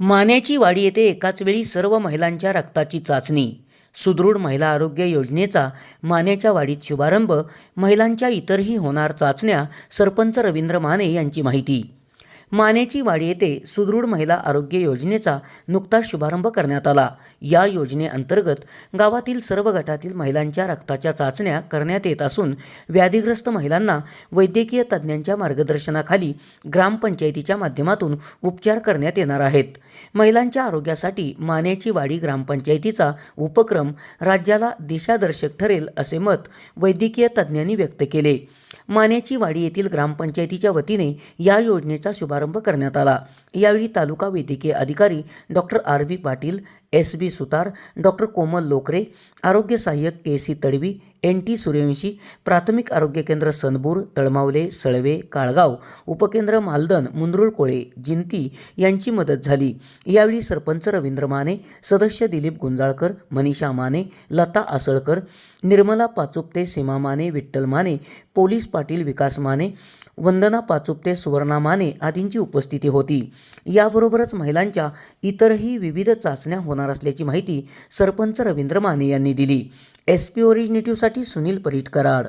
मान्याची वाडी येथे एकाच वेळी सर्व महिलांच्या रक्ताची चाचणी. सुदृढ महिला आरोग्य योजनेचा मान्याच्या वाडीत शुभारंभ महिलांच्या इतरही होणार चाचण्या सरपंच रवींद्र माने यांची माहिती. मानेची वाडी येथे सुदृढ महिला आरोग्य योजनेचा नुकताच शुभारंभ करण्यात आला. या योजनेअंतर्गत गावातील सर्व गटातील महिलांच्या रक्ताच्या चाचण्या करण्यात येत असून व्याधीग्रस्त महिलांना वैद्यकीय तज्ज्ञांच्या मार्गदर्शनाखाली ग्रामपंचायतीच्या माध्यमातून उपचार करण्यात येणार आहेत. महिलांच्या आरोग्यासाठी मानेची वाडी ग्रामपंचायतीचा उपक्रम राज्याला दिशादर्शक ठरेल असे मत वैद्यकीय तज्ज्ञांनी व्यक्त केले. मानेची वाडी येथील ग्रामपंचायतीच्या वतीने या योजनेचा शुभारंभ करण्यात आला. यावेळी तालुका वैद्यकीय अधिकारी doctor R B Patil S B Sutar doctor Komal Lokare आरोग्य सहाय्यक K C Tadvi N T Suryavanshi प्राथमिक आरोग्य केंद्र सनबूर तळमावले सळवे काळगाव उपकेंद्र मालदन मुंद्रुळ कोळे जिंती यांची मदत झाली. यावेळी सरपंच रवींद्र माने सदस्य दिलीप गुंजाळकर मनीषा माने लता आसळकर निर्मला पाचुपते सीमा माने विठ्ठल माने पोलीस पाटील विकास माने वंदना पाचुपते सुवर्णा माने आदींची उपस्थिती होती. याबरोबरच महिलांच्या इतरही विविध चाचण्या होणार असल्याची माहिती सरपंच रवींद्र माने यांनी दिली. एस पी ओरिजिनेटिव्हसाठी सुनील परीट कराड.